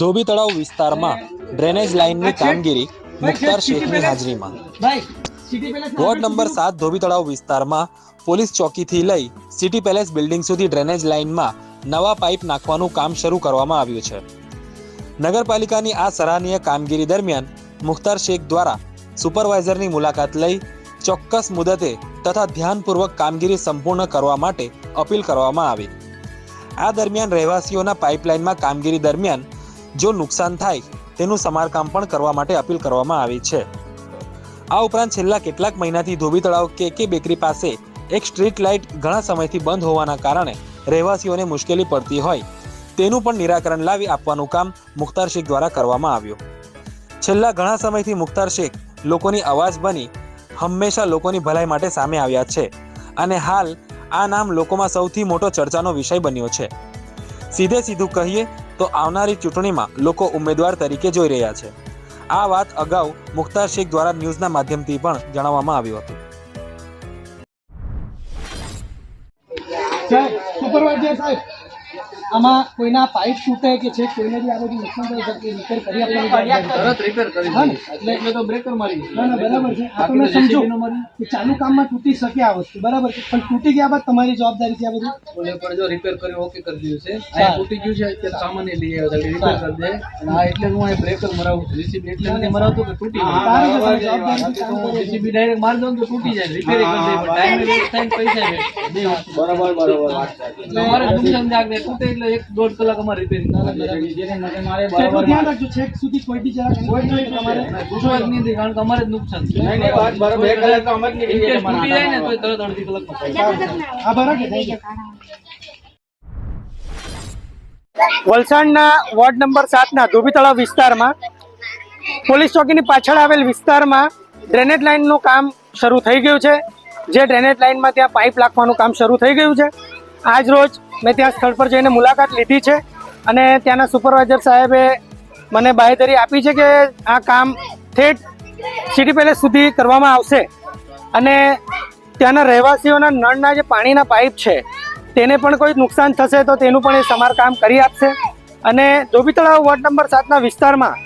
ધોબી તળાવ વિસ્તારમાં ડ્રેનેજ લાઇનની કામગીરી મુખ્તાર શેખની હાજરીમાં. વોર્ડ નંબર સાત ધોબી તળાવ વિસ્તારમાં પોલીસ ચોકીથી લઈ સિટી પેલેસ બિલ્ડિંગ સુધી ડ્રેનેજ લાઇનમાં નવા પાઇપ નાખવાનું કામ શરૂ કરવામાં આવ્યું છે. નગરપાલિકાની આ સરાહનીય કામગીરી દરમિયાન મુખ્તાર શેખ દ્વારા સુપરવાઇઝરની મુલાકાત લઈ ચોક્કસ મુદતે તથા ધ્યાનપૂર્વક કામગીરી સંપૂર્ણ કરવા માટે અપીલ કરવામાં આવી. આ દરમિયાન રહેવાસીઓના પાઇપલાઇનમાં કામગીરી દરમિયાન જો નુકસાન થાય, તેનું સમારકામ પણ કરવા માટે અપીલ કરવામાં આવી છે. આ ઉપરાંત છેલ્લા કેટલાક મહિનાથી ધોબી તળાવ કે કે બેકરી પાસે એક સ્ટ્રીટ લાઇટ ઘણા સમયથી બંધ હોવાના કારણે રહેવાસીઓને મુશ્કેલી પડતી હોય. તેનું પણ નિરાકરણ લાવી આપવાનું કામ મુખ્તાર શેખ દ્વારા કરવામાં આવ્યું. છેલ્લા ઘણા સમયથી મુખ્તાર શેખ લોકોની અવાજ બની હંમેશા લોકોની ભલાઈ માટે સામે આવ્યા છે. અને હાલ આ નામ લોકોમાં સૌથી મોટો ચર્ચાનો વિષય બન્યો છે. સીધે સીધું કહીએ તો આવનારી ચૂંટણીમાં લોકો ઉમેદવાર તરીકે જોઈ રહ્યા છે. આ વાત અગાઉ મુખ્તાર શેખ દ્વારા ન્યૂઝના માધ્યમથી પણ જણાવવામાં આવ્યું હતું. સુપરવાઇઝર સાહેબ આમાં કોઈના પાઇપ તૂટે કે છે કોઈને બી આ બધું નુકસાન થાય છે રિપેર કરી આપવાની તરત રિપેર કરી હા એટલે એટલે તો બ્રેકર મારી ના ના બરાબર છે. આ તમે સમજો કે ચાલુ કામમાં તૂટી શકે આ વસ્તુ. બરાબર છે. પણ તૂટી ગયા બાદ તમારી જવાબદારી છે આ બધું? બોલે પણ જો રિપેર કરી ઓકે કરી દીધું છે. આ તૂટી ગયું છે અત્યારે સામાન્ય લઈ આવ્યો રિપેર કરી દે. અને આ એટલે હું અહીં બ્રેકર મરાવું છું. રીસીબી એટલે મને મરાવતો કે તૂટી તારે જાય જ તમારી જવાબદારી છે, કામ કરવું. રીસીબી ડાયરેક્ટ મારી દઉં તો તૂટી જાય. રિપેર કરી દે. ટાઈમ વેસ્ટ થાય પૈસા વેસ્ટ બરાબર બરાબર. એટલે અમારે નુકસાન જાગ દે તૂટે એટલે એક દોઢ કલાક રિપેરિંગ એટલું ધ્યાન રાખજો છેક સુધી કોઈ બી જરા કોઈ નહીં તમારે પૂછવા નહીં કારણ કે અમારે જ નુકસાન છે. In case તૂટી જાય ને તો તરત અડધી કલાકમાં આ બરાબર વલસાડના વોર્ડ નંબર સાતના ધોબી તળાવ વિસ્તારમાં પોલીસ ચોકીની પાછળ આવેલ વિસ્તારમાં ડ્રેનેજ લાઇનનું કામ શરૂ થઈ ગયું છે. જે ડ્રેનેજ લાઇનમાં ત્યાં પાઇપ નાખવાનું કામ શરૂ થઈ ગયું છે. આજ રોજ મેં ત્યાં સ્થળ પર જઈને મુલાકાત લીધી છે અને ત્યાંના સુપરવાઇઝર સાહેબે મને બાહેધરી આપી છે કે આ કામ ઠેઠ સિટી પેલેસ સુધી કરવામાં આવશે. અને ત્યાંના રહેવાસીઓના નળના જે પાણીના પાઇપ છે, તેને પણ કોઈ નુકસાન થશે તો તેનું પણ એ સમારકામ કરી આપશે. અને ધોબી તળાવ વોર્ડ નંબર સાતના વિસ્તારમાં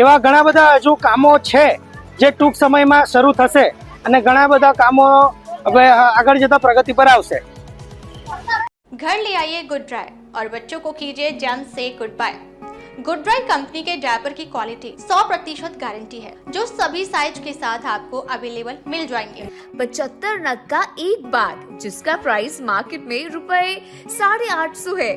એવા ઘણા બધા હજુ કામો છે જે ટૂંક સમયમાં શરૂ થશે અને ઘણા બધા કામો હવે આગળ જતાં પ્રગતિ પર આવશે. घर ले आइए गुड ड्राई और बच्चों को कीजिए जम से good bye good dry company के डायपर की क्वालिटी 100 प्रतिशत गारंटी है, जो सभी साइज़ के साथ आपको अवेलेबल मिल जाएँगे। पचहत्तर नग का एक बाग, जिसका प्राइस मार्केट में रुपए साढ़े आठ सौ है।